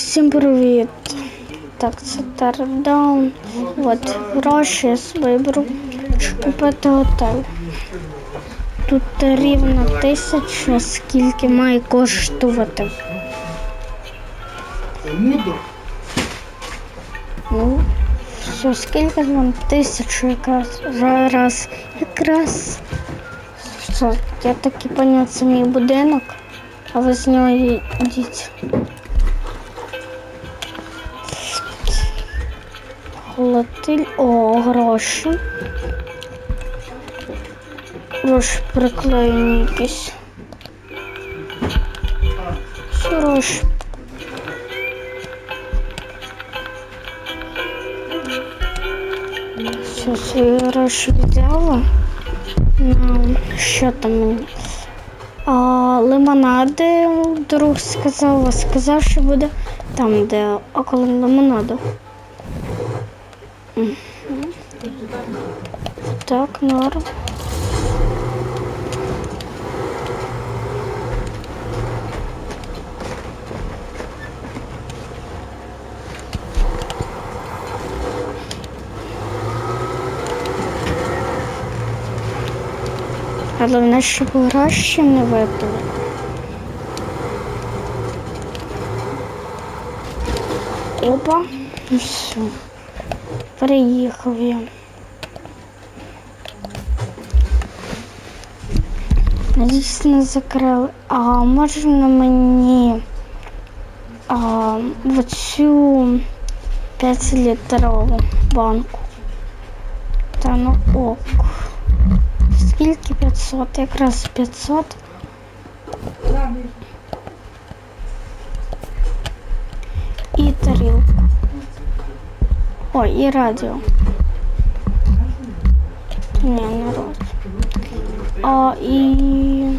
Всім привіт. Так, це Тардаун. От гроші я собі беру, щоб купити готель. Тут рівно тисяча, скільки має коштувати. Ну, все, скільки вам тисячу якраз раз. Якраз. Все, я таки поняв, це мій будинок, а ви з нього йдіть. Холодиль. О, гроші. Гроші приклеєні якісь. Гроші. Все, свої гроші взяла. Ну, що там? А, лимонади, друг сказав, сказав, що буде там, де около лимонаду. Так, норм. Головне, щоб гроші не випали. Опа, ну все. Приїхав я. Надіюсь, не закрили. А можна мені а, оцю 5 літрову банку? Та ну ок. Скільки 500? Якраз 500. І тарілку. Ой, і радіо. Ні, не радіо. А і.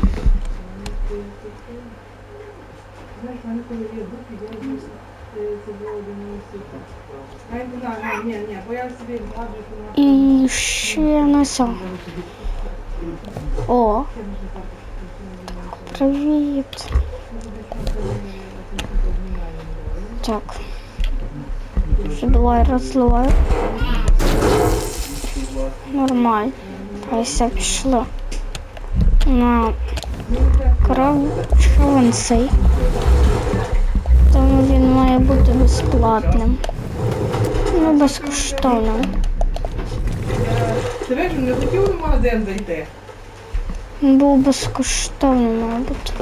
І ще на все. О. Привіт. Так. Вже давай розливай. Нормально. Хай все пішло. На кров що. Тому він має бути безплатним. Ну, безкоштовним. Ти ж не хотів в магазин зайти? Був безкоштовний, мабуть.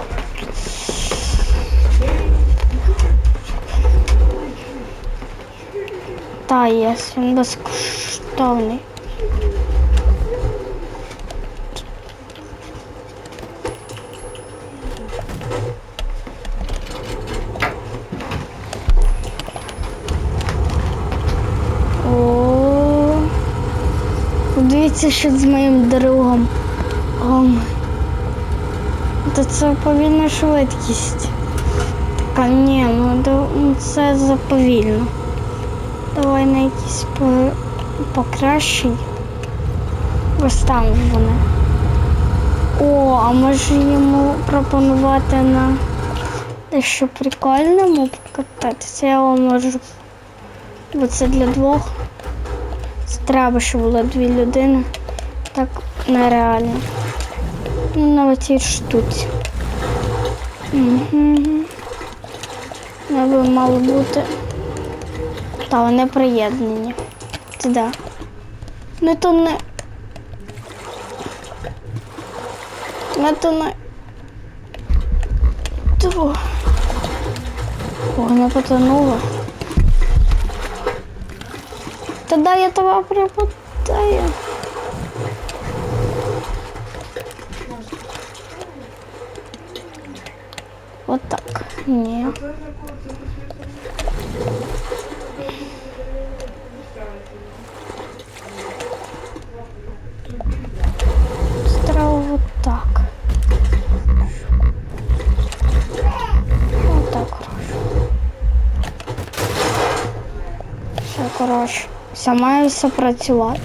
Та, є, він безкоштовний. Дивіться, що з моїм другом. Та це повільна швидкість. Така ні, ну ну, це заповільно. Давай на якісь по, покращий. Ось там вони. О, а може йому пропонувати на дещо прикольному покататися. Я вам можу. Бо це для двох. Це треба, щоб було дві людини. Так нереально. Ну, на цій штуці. Угу. Не би мало бути. Та вони приєднані. Це да. Ну то не. Ну то не. Тьфу. О, не потонуло. Дай я тебе припутаю. Вот так. Ні. Треба вот так. Вот так, коротше. Все, Все має все працювати.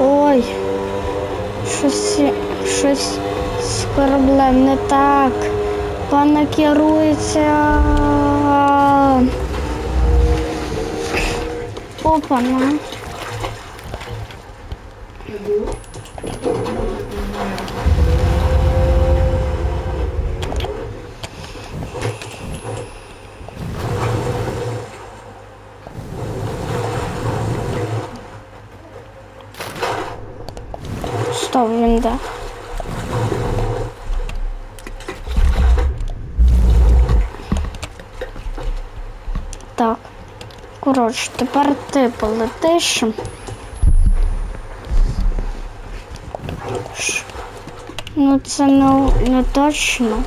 Ой, щось. щось з кораблем не так. Пане керується. Опана. Стоп, він де? Так. Коротше, тепер ти полетиш. Ну це не, не точно.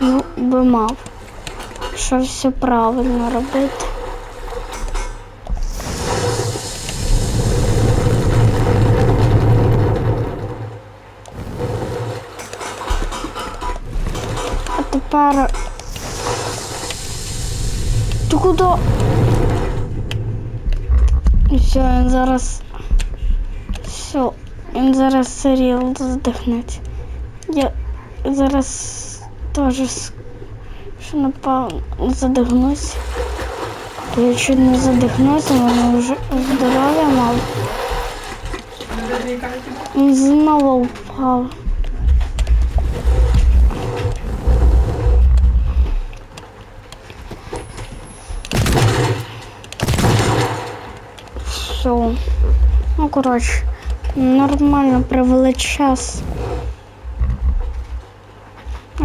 Ну, би мав. Що все правильно робити. А тепер. Ти куди? Все, він зараз. Все, він зараз серіал здихнеться. Я зараз теж що напевно задихнусь. Я чуть не задихнуся, мене вже здоров'я мало. Він знову впав. Все. Ну, коротше, нормально провели час. Е.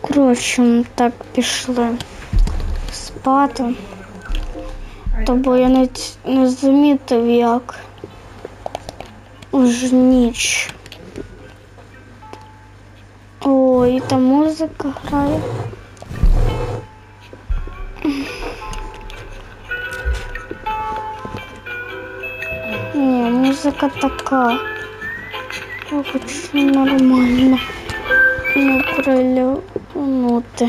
Коротше, так пішли спати. То бо я навіть не замітив, як уже ніч. Ой, та музика грає. Ні, музика така. Я хочу нормально не прилягнути.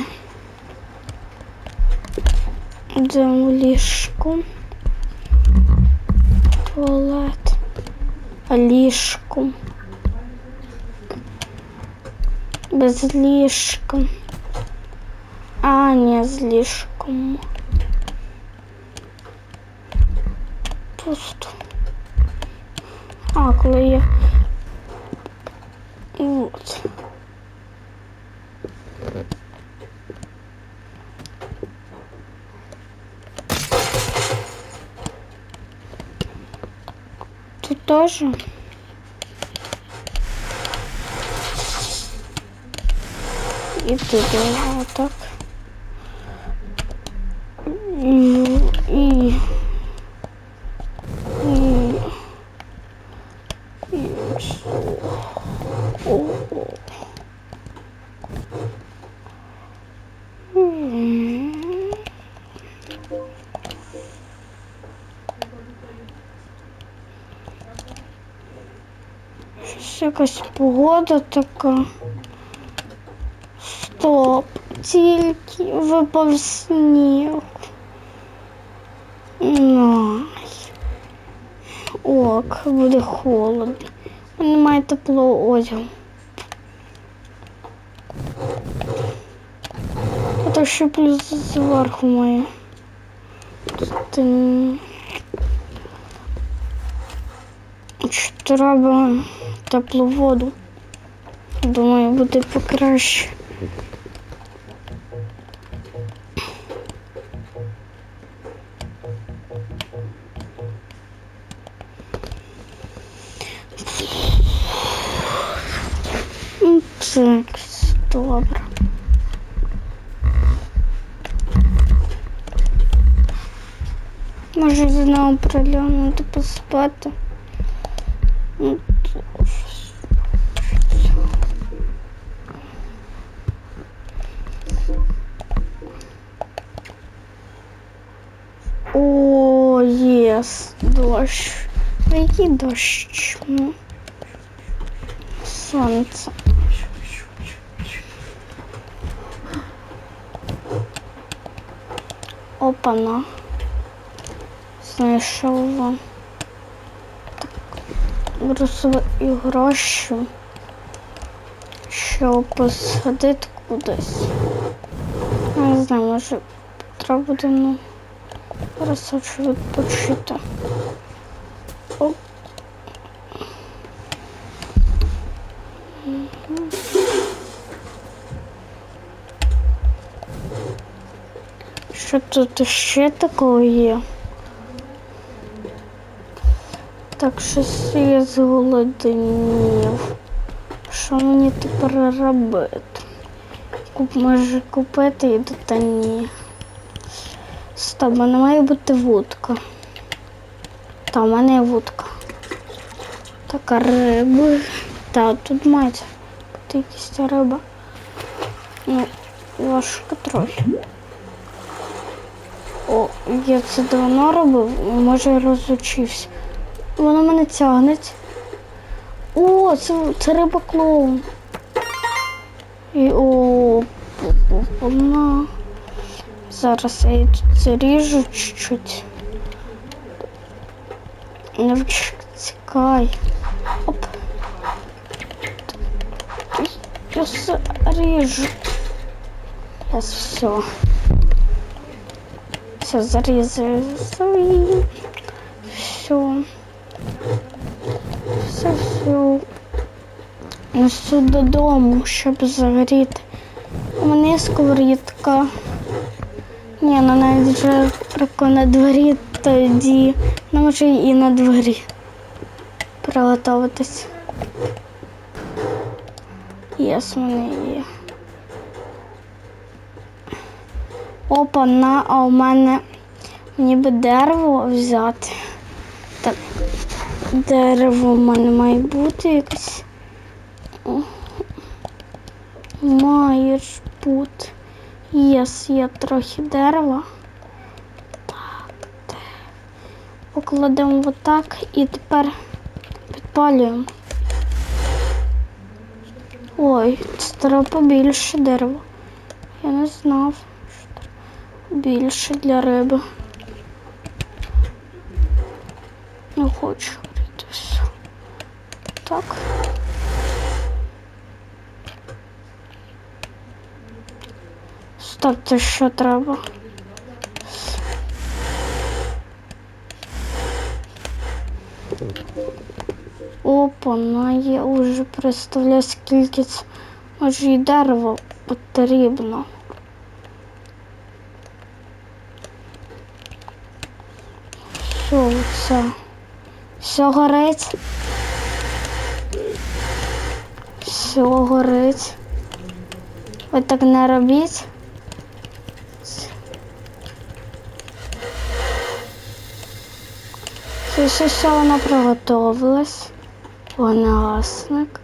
Йдемо в ліжку. Туалет. А ліжку. Без ліжка. А, ні, з ліжком. Пусто. А, коли я. Вот. Тут тоже? И тут вот так. Щось якась погода така. Стоп. Тільки випав сніг. Най. Ок, буде холодно. Немає теплого одягу. А то ще плюс зверху має. Тут, Чи треба теплу воду. Думаю, буде покраще. Ну, Так, добре. Може знову прилягнути поспати. Єс, дощ. А Який дощ? Ну, Сонце. Опана. Знайшов. Беру свої гроші, щоб посадити кудись. Не знаю, може треба буде ну, хочу відпочити. Оп. Що тут ще такого є? Так, щось я зголоднів. Що мені тепер робити? Куп, може купити і та ні. Стоп, мене має бути вудка. Та, у мене є вудка. Така риба. Та, тут має бути якась риба. Ну, важко трохи. О, я це давно робив, може розучився. Воно мене тягнеть. О, це, це риба клоун. І о, вона. Зараз я тут заріжу чуть-чуть. Не вчекай. Оп. Я заріжу. Зараз все. Все, зарізаю. Все. Все, все. Несу додому, щоб загоріти. У мене є сковорідка. Ні, ну навіть вже прямо на дворі тоді. Ну, може і на дворі. Приготуватись. Єс, мене є. Опа, на, а у мене мені би дерево взяти. Так, дерево в мене має бути якесь. О, Має бути. Єс, є трохи дерева. Так, де. Покладемо отак і тепер підпалюємо. Ой, це треба побільше дерева. Я не знав. що Більше для риби. Не хочу грітися. Так. Стоп, це що треба? Опа, ну я вже представляю, скільки це може і дерева потрібно. Що це? Все горить? Все горить. Ви так не робіть. Все, все, вона приготовилась. Вогнегасник.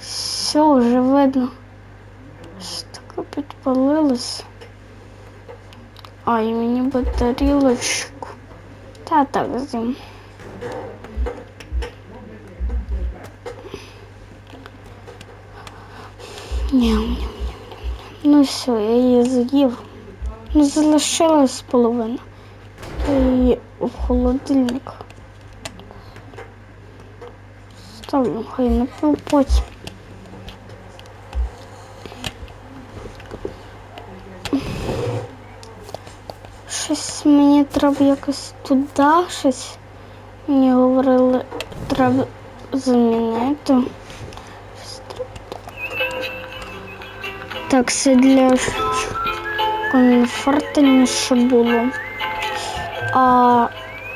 Все, вже видно. Що таке підпалилось. Ай, мені би тарілочку. Та так зім. Ням-ням-ням-ням. Ну все, я її з'їв. Ну, залишилась половина. Я її в холодильник. Ставлю, хай не пив потім. Щось мені треба якось туди щось. Мені говорили, треба замінити. Так, це для комфортніше було. А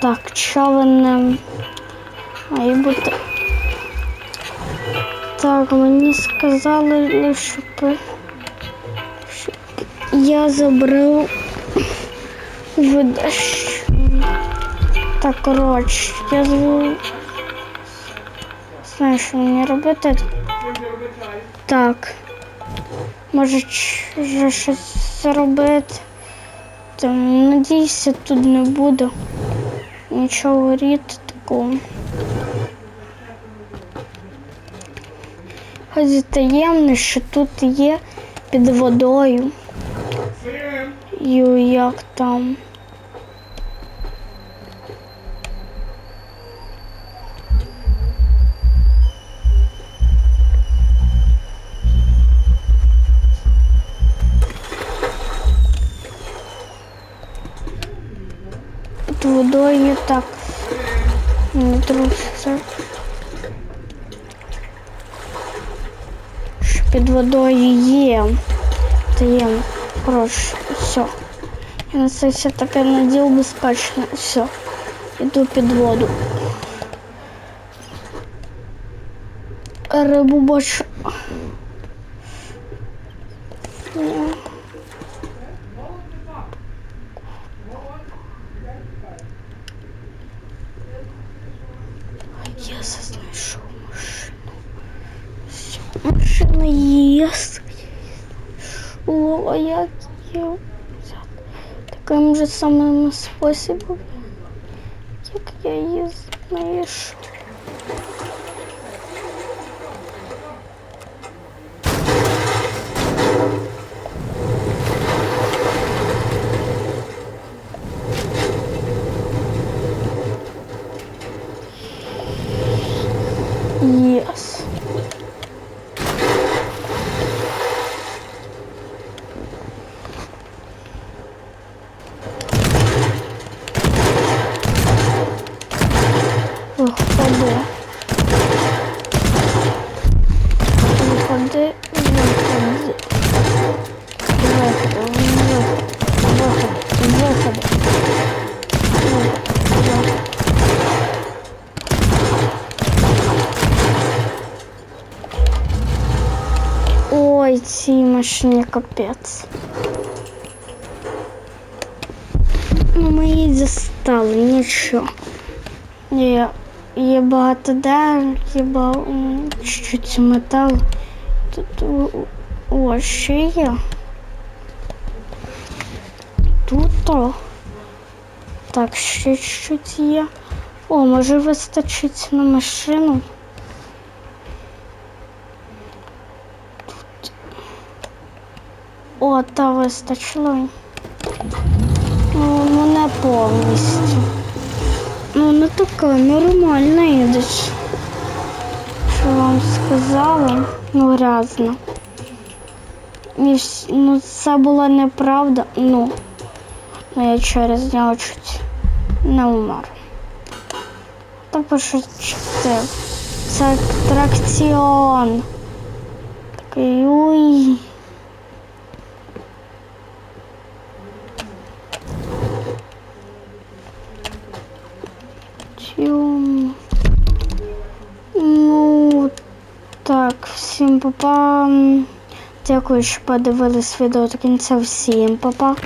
так, човен має бути. Так, мені сказали, щоб, щоб я забрав видащ. Так, коротше, я зву. Знаю, що мені робити. Так. Може, вже щось зробити. Там, надіюся, тут не буде нічого горіти такого. Хоч таємне, що тут є під водою. І як там. Під водою є. Є. Коротше, все. Я на це все таке наділ безпечно. Все. Іду під воду. Рибу бачу. Ні. Я знайшов машину. Все, машина є. О, а як її взяти? Таким же самим способом, як я її знайшов. Капець. Ну, ми її застали, нічого. Є, є багато дерева, є багато м, чуть-чуть металу. Тут о, ще є. Тут. о. Так, ще чуть-чуть є. О, може вистачить на машину. О, та вистачило. Ну, ну не повністю. Ну, не така нормальна їдеш. Що вам сказала? Ну, грязно. Ну, це була неправда. Ну, ну я через нього чуть не умер. Та пошутити. Це атракціон. Такий уй. Тюм. Ну, так, всім папа. Дякую, що подивились відео до кінця. Всім папа.